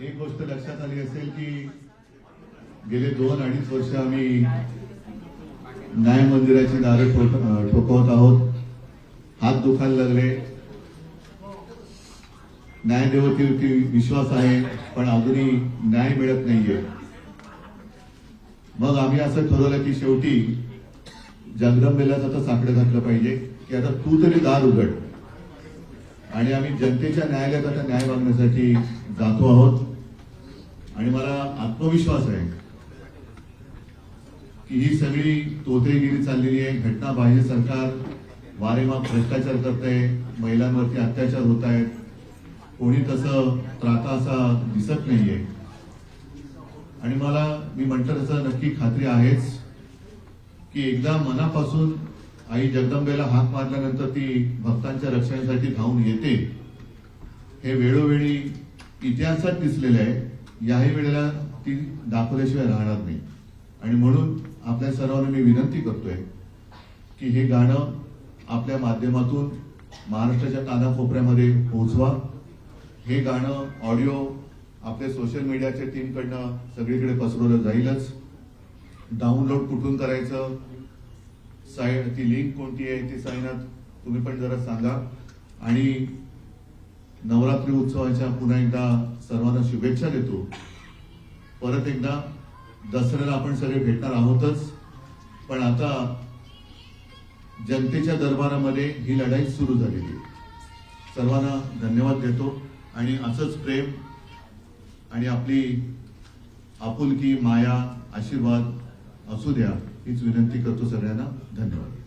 एक गोष्ट लक्षात आली असेल की गेले दोन अडीच वर्ष आम्ही न्याय मंदिराची दारं ठोकवत आहोत. हात दुखायला लागले. न्यायदेवतेवरती विश्वास आहे पण अजूनही न्याय मिळत नाहीये. मग आम्ही असं ठरवलं की शेवटी जगदंबेलाच आता साकडं घातलं पाहिजे की आता तू तरी दार उघड. आणि आम्ही जनतेच्या न्यायालयात आता न्याय मागण्यासाठी जातो आहोत. आणि मला आत्मविश्वास आहे की ही सगळी तोतेगिरी चाललेली आहे. घटना बाह्य सरकार वारेमाप भ्रष्टाचार करत आहे महिलांवरती अत्याचार होत आहेत कोणी तसं त्राता असा दिसत नाहीये. आणि मला मी म्हटलं तसं नक्की खात्री आहेच की एकदा मनापासून आई जगदंबेला हाक मारल्यानंतर ती भक्तांच्या रक्षणासाठी धावून येते. हे वेळोवेळी इतिहासात दिसलेलं आहे. याही वेळेला ती दाखवल्याशिवाय राहणार नाही. आणि म्हणून आपल्या सर्वांना मी विनंती करतोय की हे गाणं आपल्या माध्यमातून महाराष्ट्राच्या कानाकोपऱ्यामध्ये पोहोचवा. हे गाणं ऑडिओ आपल्या सोशल मीडियाच्या टीमकडनं सगळीकडे पसरवलं जाईलच. डाउनलोड कुठून करायचं? साई ती लिंक कोणती आहे ती साईनाथ तुम्ही पण जरा सांगा. आणि नवरात्री उत्सवाच्या पुन्हा एकदा सर्वांना शुभेच्छा देतो. परत एकदा दसऱ्याला आपण सगळे भेटणार आहोतच. पण आता जनतेच्या दरबारामध्ये ही लढाई सुरू झालेली आहे. सर्वांना धन्यवाद देतो. आणि असंच प्रेम आणि आपली आपुलकी माया आशीर्वाद असू द्या हीच विनंती करतो सगळ्यांना. धन्यवाद.